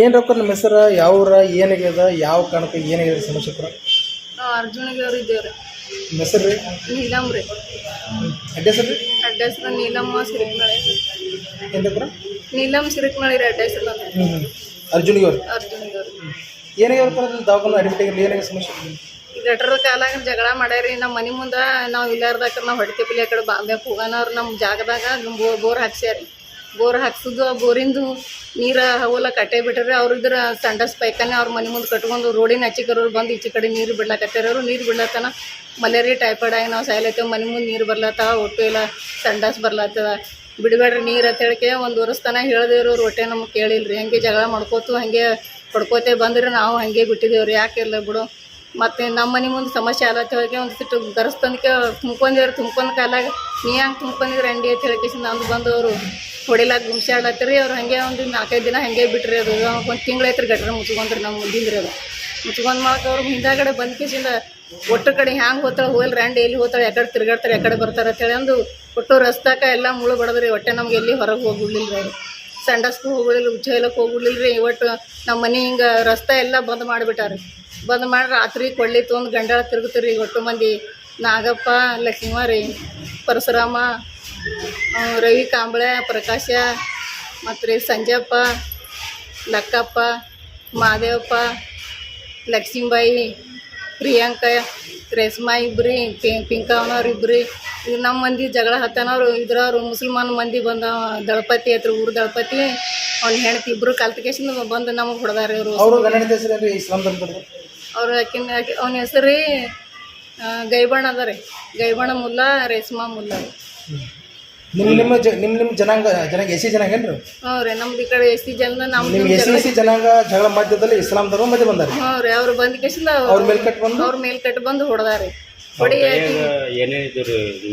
ಏನು ರೊಕ್ಕ ನಿಮ್ಮ ಹೆಸರು ಯಾವ ಊರ ಏನಾಗ್ಯದ ಯಾವ ಕಾರಣಕ್ಕೆ ಏನಾಗ್ಯದ ಸಮಸ್ಯೆ ಕೂಡ ನಾವು ಅರ್ಜುನಿಗೆ ಅವ್ರು ಇದ್ದೇವ್ರಿ. ನಿಮ್ಮ ಹೆಸರು ರೀ? ನೀಲಮ್ ರೀ. ಅಡ್ಡ ಹೆಸರು ರೀ? ಅಡ್ಡ ಹೆಸ್ರು ನೀಲಮ್ಮ ಸಿರಿಕ್ಮಳೆ ಏನು ಕೂಡ ನೀಲಮ್ ಸಿರಿಕ್ಮಳೆ ರೀ ಅಡ್ಡ ಹೆಸ್ರು ನಂದು. ಹ್ಞೂ ಹ್ಞೂ ಅರ್ಜುನಿಗೆ ಅವ್ರು? ಅರ್ಜುನಿಗೆ ಅವ್ರು. ಏನಾಗ್ಯದ ದವಾಖಾನೆ ಅಡ್ಮಿಟ್ ಏನಾಗ್ಯದ ಸಮಸ್ಯೆ ಗಟ್ರ ಕಾಲಾಗ ಜಗಳ ಮಾಡ್ಯಾರಿ. ನಮ್ಮ ಮನೆ ಮುಂದೆ ನಾವು ಇಲ್ಲಾರ್ದಾಕ ನಾವು ಹೊಡಿತೀವಿ ಆ ಕಡೆ ಬಾಂಬ್ಯಾಕ ಹೋಗೋನವ್ರು ನಮ್ಮ ಜಾಗದಾಗ ಬೋರ್ ಬೋರ್ ಹಾಕ್ಸ್ಯಾರಿ. ಬೋರ್ ಹಾಕ್ಸಿದ್ದು ಆ ಬೋರಿಂದು ನೀರು ಹೋಲ ಕಟ್ಟೆ ಬಿಟ್ಟರೆ ಅವ್ರ ಇದ್ರ ಸಂಡಸ್ ಪೈಖಾನೆ ಅವ್ರ ಮನೆ ಮುಂದೆ ಕಟ್ಕೊಂಡು ರೋಡಿನ ಆಚೆ ಕರೋರು ಬಂದು ಈಚೆ ಕಡೆ ನೀರು ಬಿಡ್ಲಾಕತ್ತಾರವ್ರು ನೀರು ಬಿಡ್ಲತ್ತನ ಮಲೇರಿಯಾ ಟೈಫಾಯ್ಡ್ ಆಗಿ ನಾವು ಸಾಯ್ಲತ್ತೇವೆ, ಮನೆ ಮುಂದೆ ನೀರು ಬರ್ಲತ್ತಾವ ಒಟ್ಟು ಇಲ್ಲ ಸಂಡಾಸ್ ಬರ್ಲತ್ತದ ಬಿಡಬೇಡ್ರಿ ನೀರು ಅಂತ ಹೇಳಿಕೆ ಒಂದು ವರ್ಷತನ ಹೇಳಿದೇವ್ರು ಹೊಟ್ಟೆ ನಮ್ಗೆ ಕೇಳಿಲ್ರಿ. ಹಂಗೆ ಜಗಳ ಮಾಡ್ಕೋತು, ಹಂಗೆ ಹೊಡ್ಕೋತೆ ಬಂದ್ರೆ ನಾವು ಹಂಗೆ ಬಿಟ್ಟಿದ್ದೇವ್ರಿ ಯಾಕೆ ಇಲ್ಲ ಬಿಡು. ಮತ್ತು ನಮ್ಮ ಮನೆ ಮುಂದೆ ಸಮಸ್ಯೆ ಆಲತ್ತ ಹೇಳಿಕೆ ಒಂದು ಸಿಟ್ಟು ಗರಸ್ತಂದಕ್ಕೆ ತುಂಬ್ಕೊಂಡೇವ್ರು ತುಂಬ್ಕೊಂಡ್ ಕಾಲಾಗ ನೀ ಹಂಗೆ ತುಂಬ್ಕೊಂಡಿದ್ರೆ ಅಂಡಿ ಅಂತ ಹೇಳಿಕೆ ನಂದು ಬಂದವರು. ಹೊಡಿಲಾಕ ರೀ ಅವ್ರು ಹಂಗೆ ಒಂದು ನಾಲ್ಕೈದು ದಿನ ಹಂಗೆ ಬಿಟ್ರಿ ಅದು. ಒಂದು ತಿಂಗಳು ಐತ್ರಿ ಗಟ್ರ ಮುಚ್ಕೊಂಡ್ರಿ ನಮ್ಮ ಮುಂದಿಂದ್ರಿ ಅದು. ಮುಚ್ಕೊಂಡು ಮಾಡಕ್ಕೆ ಅವ್ರು ಹಿಂದಾಗಡೆ ಬಂದ ಕೇಸಿಂದ ಒಟ್ಟು ಕಡೆ ಹ್ಯಾಂಗೆ ಹೋಗ್ತಾಳೆ ಹೋಗಲ್ ರಂಡಿ ಎಲ್ಲಿ ಹೋಗ್ತಾಳೆ ಯಾಕಡೆ ತಿರ್ಗಾಡ್ತಾರೆ ಯಾಕಡೆ ಬರ್ತಾರೆ ಅಂತೇಳಿ ಅಂದು ಒಟ್ಟು ರಸ್ತಾಕ ಎಲ್ಲ ಮುಳು ಬಡದ್ರಿ. ಒಟ್ಟೆ ನಮ್ಗೆ ಎಲ್ಲಿ ಹೊರಗೆ ಹೋಗ್ಬಿಡ್ಲಿಲ್ಲ ರೀ ಅವ್ರು ಸಂಡಸ್ಗೂ ಹೋಗಿಲ್ಲ ಉಜ್ಜಲಕ್ಕೆ ಹೋಗ್ಬಿಡ್ಲಿಲ್ಲ ರೀ ಇವತ್ತು ನಮ್ಮ ಮನೆ ಹಿಂಗೆ ರಸ್ತೆ ಎಲ್ಲ ಬಂದ್ ಮಾಡಿಬಿಟ್ಟಾರೆ. ಬಂದ್ ಮಾಡಿ ರಾತ್ರಿ ಕೊಳ್ಳಿ ತೊಗೊಂಡು ಗಂಡಾಳ ತಿರುಗುತ್ತೀರಿ ಒಟ್ಟು ಮಂದಿ ನಾಗಪ್ಪ, ಲಕ್ಷ್ಮೀ ರೀ ಪರಶುರಾಮ ರವಿ ಕಾಂಬಳೆ ಪ್ರಕಾಶ ಮತ್ತು ರೀ ಸಂಜಯಪ್ಪ ಲಕ್ಕಪ್ಪ ಮಾದೇವಪ್ಪ ಲಕ್ಷ್ಮೀಬಾಯಿ ಪ್ರಿಯಾಂಕ ರೇಷ್ಮಾ ಇಬ್ಬರಿ ಪಿಂಕವನವ್ರು ಇಬ್ರಿ. ಈಗ ನಮ್ಮ ಮಂದಿ ಜಗಳ ಹತ್ತನವ್ರು ಇದ್ರವ್ರು ಮುಸಲ್ಮಾನ್ ಮಂದಿ ಬಂದ ದಳಪತಿ ಹತ್ರ ಊರು ದಳಪತಿ. ಅವ್ನ ಹೆಣ್ತಿ ಇಬ್ರು ಕಲ್ತಿಕೇಶನ್ ಬಂದು ನಮಗೆ ಹೊಡೆದಾರ ಇವರು. ಅವರು ಆಕಿನ ಅವನ ಹೆಸರು ರೀ ಗೈಬಣ್ಣ ಅದ ರೀ. ಗೈಬಣ್ಣ ಮುಲ್ಲ ರೇಷ್ಮಾ ಮುಲ್ಲಾ. ನಿಮ್ಮ ನಿಮ್ಮ ಜ ನಿಮ್ಮ ನಿಮ್ಮ ಜನಾಂಗ ಜನಾಂಗ ಎಸ್ ಸಿ ಜನಾಂಗ ಏನ್ರಿ? ಹ್ಞೂ ರೀ ನಮ್ದು ಈ ಕಡೆ ಎಸ್ ಸಿ ಜನ ನಮ್ದು ನಿಮ್ಮ ಎಸ್ ಸಿ ಜನಾಂಗ ಜಗಳ ಮಧ್ಯದಲ್ಲಿ ಇಸ್ಲಾಂ ಧರ್ಮ ಮಧ್ಯೆ ಬಂದಾರೆ ಹ್ಞೂ ರೀ ಅವ್ರು ಬಂದ ಕೇಸಿಂದ ಅವ್ರ ಮೇಲೆ ಕಟ್ ಬಂದು? ಅವ್ರ ಮೇಲ್ ಕಟ್ಟಿ ಬಂದು ಹೊಡೆದಾರಿ ಹೊಡಿ ರೀ ನಿಮ್ಮ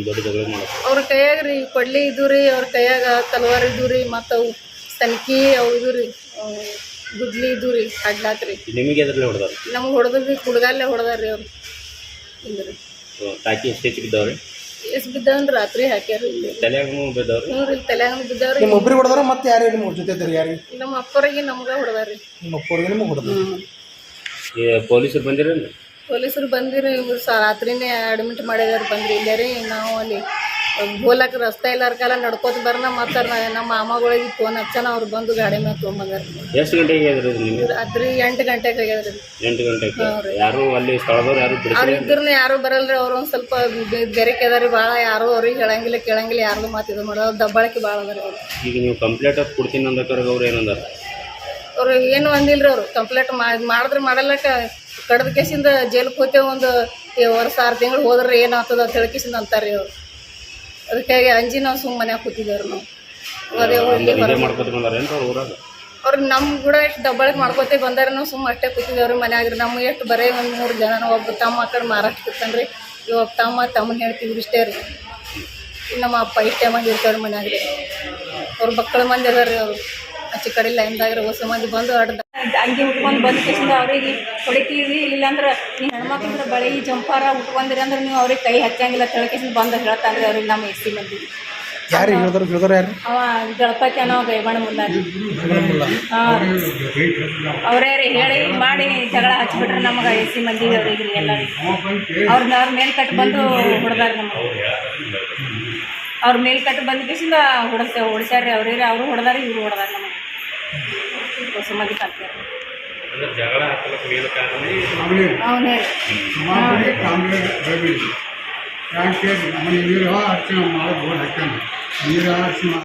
ದೊಡ್ಡ ಜಗಳ ಮಾಡೋದು ಅವ್ರ ಕೈಯಾಗ ರೀ ಕೊಡ್ಲಿ ಇದ್ದು ರೀ ಅವ್ರ ಕೈಯಾಗ ತಲವಾರ್ ಇದ್ದು ರೀ ಮತ್ತು ಅವು ತನಕಿ ಅವು ಇದು ರೀ ಅವು ಗುದ್ಲಿ ಇದ್ದು ರೀ ಅಡ್ಲಾತ್ ನಿಮಗೆ ಎದ್ರಲ್ಲಿ ಹೊಡೆದಾರ? ನಮ್ಗೆ ಹೊಡೆದ್ರಿ ರೀ ಕುಡ್ಗಾಲೆ ಹೊಡೆದಾರ ರೀ ಅವ್ರು. ಹಿಂಗೆ ರೀ ಟಾಕಿ ಎಷ್ಟು ಬಿದ್ದಾವ್ರಿ ಬಿದ್ದಾವನ್ ರಾತ್ರಿ ಹಾಕ್ಯಾರ ಇಲ್ಲಿ. ತಲೆಯಾಗೂ ಬಿದ್ದವ್ರಿ? ಹ್ಞೂ ರೀ ತಲೆಯಾಗ ಬಿದ್ದಾವ್ರಿ. ನಿಮ್ಮ ಒಬ್ರಿಗೆ ಹೊಡೆದಾರ ಮತ್ತೆ ಯಾರು ನಿಮ್ಮ ಜೊತೆ ಇದ್ದಾರೆ ಯಾರಿಗೆ ನಮ್ಮ ಅಪ್ಪರಿಗೆ ನಮ್ಗೆ ಹೊಡೆದಾರಿ. ನಿಮ್ಮ ಅಪ್ಪರಿಗೆ ನಿಮಗೆ ಹೊಡೆದ ಈ ಪೊಲೀಸರು ಬಂದಿರೇನು ಪೊಲೀಸರು ಬಂದಿರಿ ಇವ್ರು ಸ ರಾತ್ರಿನೇ ಅಡ್ಮಿಟ್ ಮಾಡಿದಾರೆ ಬಂದ್ರಿ. ಇಲ್ಲೇ ರೀ ನಾವು ಅಲ್ಲಿ ಹೋಲಕ್ಕೆ ರಸ್ತೆ ಇಲ್ಲಾರ ಕಾಲ ನಡ್ಕೋತ ಬರ್ನ ಮತ್ತೆ ನಮ್ಮ ಮಾಮಗಳಿಗೆ ಫೋನ್ ಹಚ್ಚನ ಅವ್ರು ಬಂದು ಗಾಡಿ ಮೇಲೆ ತೊಗೊಂಬಂದಾರ. ಎಷ್ಟು ಗಂಟೆಗೆ ಹೇಳಿದ್ರು ನಿಮಗೆ? ರಾತ್ರಿ ಎಂಟು ಗಂಟೆಗೆ ಆಗ್ಯದ್ರಿ ಎಂಟು ಗಂಟೆಗೆ? ಯಾರು ಅಲ್ಲಿ ಸ್ಥಳದವ್ರು ಯಾರು ಅವ್ರು ಇದ್ರೂ ಯಾರು ಬರಲ್ರಿ ಅವ್ರು ಒಂದು ಸ್ವಲ್ಪ ಬೆರಕೆ ಅದಾರಿ ಭಾಳ ಯಾರು ಅವ್ರಿಗೆ ಹೇಳಂಗಿಲ್ಲ ಕೇಳಂಗಿಲ್ಲ ಯಾರು ಮಾತು ಇದು ಮಾಡೋದು ದಬ್ಬಾಳಿಕೆ ಭಾಳ ಅದಾರಿ ಅವ್ರು. ಈಗ ನೀವು ಕಂಪ್ಲೇಂಟ್ ಅದು ಕೊಡ್ತೀನಿ ಅಂದಕ್ಕಾಗ ಅವ್ರು ಏನಂದಾರ ಅವ್ರು ಏನು ಅಂದಿಲ್ರಿ ಅವರು ಕಂಪ್ಲೇಂಟ್ ಮಾಡಿದ್ರೆ ಮಾಡಲ್ಲಕ ಕಡ್ದ ಕೇಸಿಂದ ಜೈಲಿಗೆ ಹೋಗ್ತೇವೆ ಒಂದು ಏ- ವರ್ಷ ಆರು ತಿಂಗಳು ಹೋದ್ರೆ ಏನಾಗ್ತದ ಅಂತ ಹೇಳಿ ಕೇಸಿಂದ ಅಂತಾರೆ ಅವ್ರು. ಅದಕ್ಕಾಗಿ ಅಂಜಿ ನಾವು ಸುಮ್ಮನೆ ಮನ್ಯಾಗ ಕೂತಿದ್ದೇವ್ರಿ ನಾವು. ಅದೇ ಅವ್ರ ಊರಾಗ? ಅವ್ರು ನಮ್ಮ ಕೂಡ ಎಷ್ಟು ಡಬ್ಬಳಕ್ ಮಾಡ್ಕೋತಿ ಬಂದಾರ ನಾವು ಸುಮ್ಮ ಅಷ್ಟೇ ಕೂತಿದ್ದೇವ್ರಿ ಮನ್ಯಾಗ ನಮ್ಗೆ ಎಷ್ಟು ಬರೀ ಒಂದು ಮೂರು ಜನ ಒಬ್ಬ ತಮ್ಮ ಆ ಕಡೆ ಮಾರಾಟ ಕೂತಾನ್ರಿ ಇವಾಗ ತಮ್ಮ ತಮ್ಮನ ಹೇಳ್ತಿದ್ರು ಇಷ್ಟೇ ರೀ. ಇನ್ನು ನಮ್ಮ ಅಪ್ಪ ಇಷ್ಟೇ ಮಂದಿ ಇರ್ತಾರೆ ಮನ್ಯಾಗ. ರೀ ಅವ್ರ ಮಕ್ಕಳ ಮಂದಿ ಅದಾರ ರೀ ಅವರು. ಆಚೆ ಕಡೆ ಲೈನ್ದಾಗ ರೀ ಹೊಸ ಮಂದಿ ಬಂದು ಆಡ್ದ ಅಂಗಿ ಉಟ್ಕೊಂಡು ಬಂದ ತಕ್ಷಣ ಅವ್ರಿಗೆ ಹೊಡಿತೀವಿ ಇಲ್ಲಾಂದ್ರೆ ನೀವು ಹೆಣ್ಮಕ್ಳಂದ್ರೆ ಬಳಿ ಜಂಪಾರ ಉಟ್ಕೊಂಡಿರಿ ಅಂದ್ರೆ ನೀವು ಅವ್ರಿಗೆ ಕೈ ಹಚ್ಚಂಗಿಲ್ಲ ತಿಳ್ಕೇಸಿಂದ ಬಂದು ಹೇಳ್ತಾನ್ರಿ ಅವ್ರಿಗೆ ನಮ್ಮ ಎಸ್ ಸಿ ಮಂದಿ. ಯಾರು ಹೇಳಿದ್ರು ಹೇಳಿದ್ರು ಯಾರು ಅವ ಗಣಪತಿ ಅನ್ನೋ ಗೈಬಣ್ಣ ಅವರೇ ರೀ ಹೇಳಿ ಮಾಡಿ ಜಗಳ ಹಚ್ಬಿಟ್ರೆ ನಮಗೆ ಎ ಸಿ ಮಂದಿ ಅವ್ರಿಗೆ ಎಲ್ಲರಿಗೆ ಅವ್ರನ್ನ ಅವ್ರ ಮೇಲ್ ಕಟ್ಟು ಬಂದು ಹೊಡೆದಾರ ನಮಗೆ. ಅವ್ರ ಮೇಲ್ ಕಟ್ಟು ಬಂದ ಕೇಸಿಂದ ಹೊಡಸ ಹೊಡ್ಸ್ಯಾರ ರೀ ರೀ ಅವರು ಹೊಡೆದಾರ ಇವ್ರು ಹೊಡೆದಾರ ನಮಗೆ. ಹೊಸ ಮಂದಿ ಕಲ್ತಾರ ಜಗಳ ಹಾಕಲಕ್ಕೆ